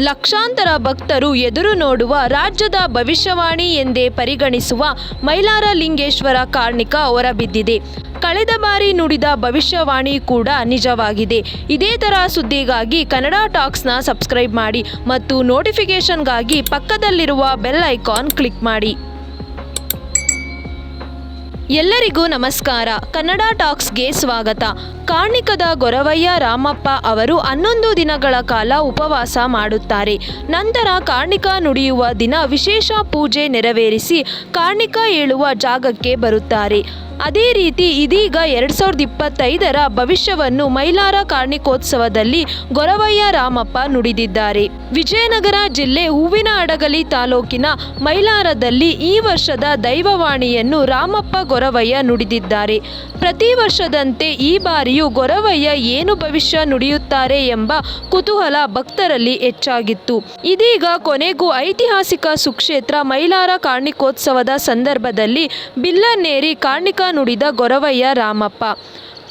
ಲಕ್ಷಾಂತರ ಭಕ್ತರು ಎದುರು ನೋಡುವ ರಾಜ್ಯದ ಭವಿಷ್ಯವಾಣಿ ಎಂದೇ ಪರಿಗಣಿಸುವ ಮೈಲಾರ ಲಿಂಗೇಶ್ವರ ಕಾರ್ಣಿಕ ಹೊರಬಿದ್ದಿದೆ. ಕಳೆದ ಬಾರಿ ನುಡಿದ ಭವಿಷ್ಯವಾಣಿ ಕೂಡ ನಿಜವಾಗಿದೆ. ಇದೇ ಥರ ಸುದ್ದಿಗಾಗಿ ಕನ್ನಡ ಟಾಕ್ಸ್ನ ಸಬ್ಸ್ಕ್ರೈಬ್ ಮಾಡಿ ಮತ್ತು ನೋಟಿಫಿಕೇಷನ್ಗಾಗಿ ಪಕ್ಕದಲ್ಲಿರುವ ಬೆಲ್ ಐಕಾನ್ ಕ್ಲಿಕ್ ಮಾಡಿ. ಎಲ್ಲರಿಗೂ ನಮಸ್ಕಾರ. ಕನ್ನಡ ಟಾಕ್ಸ್ಗೆ ಸ್ವಾಗತ. ಕಾರ್ಣಿಕದ ಗೊರವಯ್ಯ ರಾಮಪ್ಪ ಅವರು ಹನ್ನೊಂದು ದಿನಗಳ ಕಾಲ ಉಪವಾಸ ಮಾಡುತ್ತಾರೆ. ನಂತರ ಕಾರ್ಣಿಕ ನುಡಿಯುವ ದಿನ ವಿಶೇಷ ಪೂಜೆ ನೆರವೇರಿಸಿ ಕಾರ್ಣಿಕ ಏಳುವ ಜಾಗಕ್ಕೆ ಬರುತ್ತಾರೆ. ಅದೇ ರೀತಿ ಇದೀಗ ಎರಡು ಸಾವಿರದ ಇಪ್ಪತ್ತೈದರ ಭವಿಷ್ಯವನ್ನು ಮೈಲಾರ ಕಾರ್ಣಿಕೋತ್ಸವದಲ್ಲಿ ಗೊರವಯ್ಯ ರಾಮಪ್ಪ ನುಡಿದಿದ್ದಾರೆ. ವಿಜಯನಗರ ಜಿಲ್ಲೆ ಹೂವಿನ ಅಡಗಲಿ ತಾಲೂಕಿನ ಮೈಲಾರದಲ್ಲಿ ಈ ವರ್ಷದ ದೈವವಾಣಿಯನ್ನು ರಾಮಪ್ಪ ಗೊರವಯ್ಯ ನುಡಿದಿದ್ದಾರೆ. ಪ್ರತಿ ವರ್ಷದಂತೆ ಈ ಬಾರಿಯೂ ಗೊರವಯ್ಯ ಏನು ಭವಿಷ್ಯ ನುಡಿಯುತ್ತಾರೆ ಎಂಬ ಕುತೂಹಲ ಭಕ್ತರಲ್ಲಿ ಹೆಚ್ಚಾಗಿತ್ತು. ಇದೀಗ ಕೊನೆಗೂ ಐತಿಹಾಸಿಕ ಸುಕ್ಷೇತ್ರ ಮೈಲಾರ ಕಾರ್ಣಿಕೋತ್ಸವದ ಸಂದರ್ಭದಲ್ಲಿ ಬಿಲ್ಲನ್ನೇರಿ ಕಾರ್ಣಿಕ ನುಡಿದ ಗೊರವಯ್ಯ ರಾಮಪ್ಪ.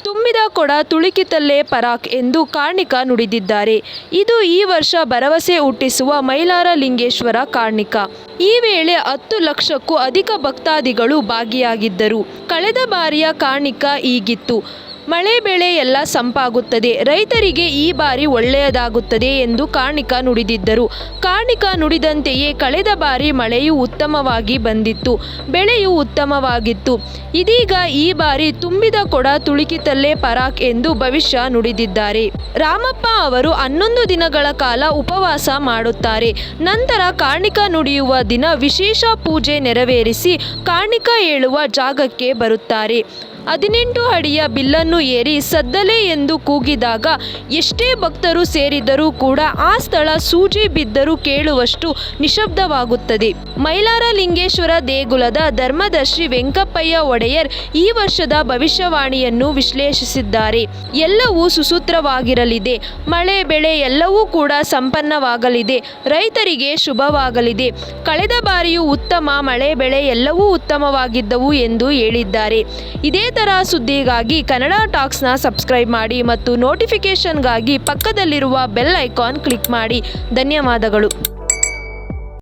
ತುಂಬಿದ ಕೊಡ ತುಳುಕಿತಲ್ಲೇ ಪರಾಕ್ ಎಂದು ಕಾರ್ಣಿಕ ನುಡಿದಿದ್ದಾರೆ. ಇದು ಈ ವರ್ಷ ಭರವಸೆ ಹುಟ್ಟಿಸುವ ಮೈಲಾರ ಲಿಂಗೇಶ್ವರ ಕಾರ್ಣಿಕ. ಈ ವೇಳೆ ಹತ್ತು ಲಕ್ಷಕ್ಕೂ ಅಧಿಕ ಭಕ್ತಾದಿಗಳು ಭಾಗಿಯಾಗಿದ್ದರು. ಕಳೆದ ಬಾರಿಯ ಕಾರ್ಣಿಕ ಹೀಗಿತ್ತು ಮಳೆ ಬೆಳೆ ಎಲ್ಲ ಸಂಪಾಗುತ್ತದೆ. ರೈತರಿಗೆ ಈ ಬಾರಿ ಒಳ್ಳೆಯದಾಗುತ್ತದೆ ಎಂದು ಕಾರ್ಣಿಕ ನುಡಿದಿದ್ದರು. ಕಾರ್ಣಿಕ ನುಡಿದಂತೆಯೇ ಕಳೆದ ಬಾರಿ ಮಳೆಯು ಉತ್ತಮವಾಗಿ ಬಂದಿತ್ತು. ಬೆಳೆಯು ಉತ್ತಮವಾಗಿತ್ತು. ಇದೀಗ ಈ ಬಾರಿ ತುಂಬಿದ ಕೊಡ ತುಳುಕಿತಲ್ಲೇ ಪರಾಕ್ ಎಂದು ಭವಿಷ್ಯ ನುಡಿದಿದ್ದಾರೆ. ರಾಮಪ್ಪ ಅವರು ಹನ್ನೊಂದು ದಿನಗಳ ಕಾಲ ಉಪವಾಸ ಮಾಡುತ್ತಾರೆ. ನಂತರ ಕಾರ್ಣಿಕ ನುಡಿಯುವ ದಿನ ವಿಶೇಷ ಪೂಜೆ ನೆರವೇರಿಸಿ ಕಾರ್ಣಿಕ ಏಳುವ ಜಾಗಕ್ಕೆ ಬರುತ್ತಾರೆ. ಹದಿನೆಂಟು ಅಡಿಯ ಬಿಲ್ಲನ್ನು ಏರಿ ಸದ್ದಲೆ ಎಂದು ಕೂಗಿದಾಗ ಎಷ್ಟೇ ಭಕ್ತರು ಸೇರಿದರೂ ಕೂಡ ಆ ಸ್ಥಳ ಸೂಜಿ ಬಿದ್ದರೂ ಕೇಳುವಷ್ಟು ನಿಶಬ್ದವಾಗುತ್ತದೆ. ಮೈಲಾರ ಲಿಂಗೇಶ್ವರ ದೇಗುಲದ ಧರ್ಮದರ್ಶಿ ವೆಂಕಪ್ಪಯ್ಯ ಒಡೆಯರ್ ಈ ವರ್ಷದ ಭವಿಷ್ಯವಾಣಿಯನ್ನು ವಿಶ್ಲೇಷಿಸಿದ್ದಾರೆ. ಎಲ್ಲವೂ ಸುಸೂತ್ರವಾಗಿರಲಿದೆ. ಮಳೆ, ಬೆಳೆ ಎಲ್ಲವೂ ಕೂಡ ಸಂಪನ್ನವಾಗಲಿದೆ. ರೈತರಿಗೆ ಶುಭವಾಗಲಿದೆ. ಕಳೆದ ಬಾರಿಯೂ ಉತ್ತಮ ಮಳೆ, ಬೆಳೆ ಎಲ್ಲವೂ ಉತ್ತಮವಾಗಿದ್ದವು ಎಂದು ಹೇಳಿದ್ದಾರೆ. ಇದೇ ಥರ ಸುದ್ದಿಗಾಗಿ ಕನ್ನಡ ಟಾಕ್ಸ್ನ ಸಬ್ಸ್ಕ್ರೈಬ್ ಮಾಡಿ ಮತ್ತು ನೋಟಿಫಿಕೇಷನ್ಗಾಗಿ ಪಕ್ಕದಲ್ಲಿರುವ ಬೆಲ್ ಐಕಾನ್ ಕ್ಲಿಕ್ ಮಾಡಿ. ಧನ್ಯವಾದಗಳು.